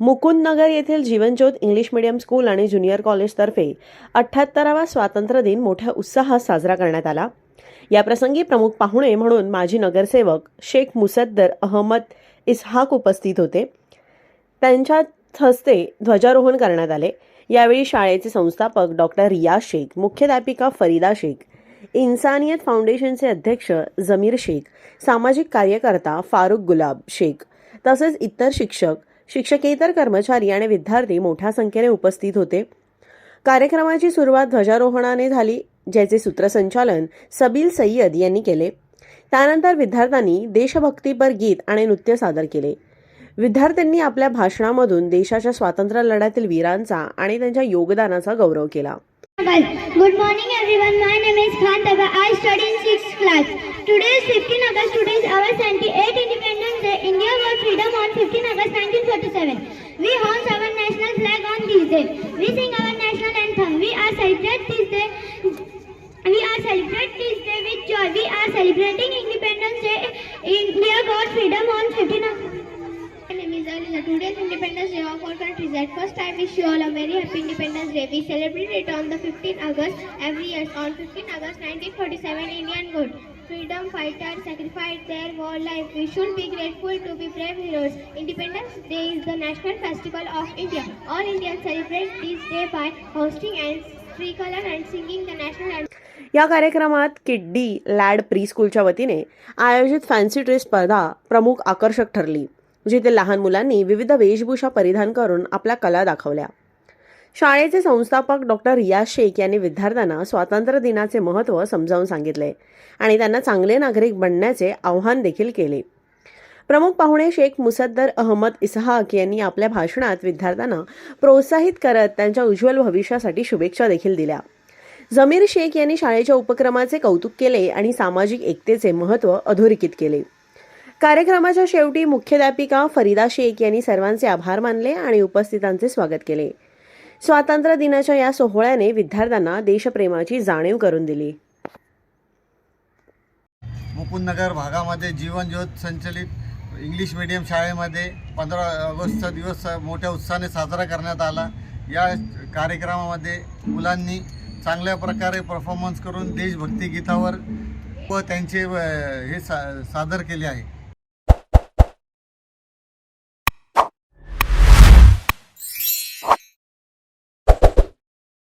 मुकुंदनगर येथील Jeevanjyot English medium school आणि junior कॉलेजतर्फे अठ्ठ्याहत्तरावा स्वातंत्र्य दिन मोठ्या उत्साहात साजरा करण्यात आला. याप्रसंगी प्रमुख पाहुणे म्हणून माजी नगरसेवक शेख मुसद्दर अहमद इसहाक उपस्थित होते. त्यांच्या हस्ते ध्वजारोहण करण्यात आले. यावेळी शाळेचे संस्थापक डॉक्टर रिया शेख मुख्याध्यापिका फरीदा शेख इन्सानियत फाउंडेशनचे अध्यक्ष जमीर शेख सामाजिक कार्यकर्ता फारुख गुलाब शेख तसेच इतर शिक्षक शिक्षकेतर कर्मचारी आणि विद्यार्थी मोठ्या संख्येने उपस्थित होते. कार्यक्रमाची सुरुवात ध्वजारोहणाने झाली ज्याचे सूत्रसंचालन सबील सय्यद यांनी केले. त्यानंतर विद्यार्थ्यांनी देशभक्तीपर गीत आणि नृत्य सादर केले. विद्यार्थ्यांनी आपल्या भाषणामधून देशाच्या स्वातंत्र्य लढ्यातील वीरांचा आणि त्यांच्या योगदानाचा गौरव केला. Good morning everyone my name is Khan दबा I study fifteen August today at independence India war freedom on fifteen August nineteen forty seven we hold our national flag on this day we sing our national anthem we are celebrate this we are celebrate this day with joy are celebrating independence day India war Today's Independence Day of our country. At first, I wish you all a very happy Independence Day. We celebrate it on the 15th August every year. On 15 August 1947, Indian good freedom fighters sacrificed their war life. We should be grateful to be brave heroes. Independence Day is the national festival of India. All Indians celebrate this day by hosting and tricolor and singing the national anthem. या कार्यक्रमात किड्डी lad pre स्कूलच्या वतीने आयोजित fancy dress स्पर्धा प्रमुख आकर्षक ठरली म्हणजे जिथे लहान मुलांनी विविध वेशभूषा परिधान करून आपल्या कला दाखवल्या. शाळेचे संस्थापक डॉक्टर रियाज शेख यांनी विद्यार्थ्यांना स्वातंत्र्य दिनाचे महत्त्व समजावून सांगितले आणि त्यांना चांगले नागरिक बनण्याचे आव्हान देखील केले. प्रमुख पाहुणे शेख मुसद्दर अहमद इसहाक यांनी आपल्या भाषणात विद्यार्थ्यांना प्रोत्साहित करत त्यांच्या उज्ज्वल भविष्यासाठी शुभेच्छा देखील दिल्या. जमीर शेख यांनी शाळेच्या उपक्रमाचे कौतुक केले आणि सामाजिक एकतेचे महत्त्व अधोरेखित केले. कार्यक्रमाच्या शेवटी मुख्याध्यापिका फरीदा शेख यांनी सर्वांचे आभार मानले आणि उपस्थितांचे स्वागत केले. स्वातंत्र्य दिनाच्या या सोहळ्याने विद्यार्थ्यांना देशप्रेमाची जाणीव करून दिली. मुकुंदनगर भागामध्ये जीवनज्योत संचलित इंग्लिश मीडियम शाळेमध्ये पंधरा ऑगस्टचा दिवस मोठ्या उत्साहाने साजरा करण्यात आला. या कार्यक्रमामध्ये मुलांनी चांगल्या प्रकारे परफॉर्मन्स करून देशभक्ती गीतावर व त्यांचे हे सा सादर केले आहे.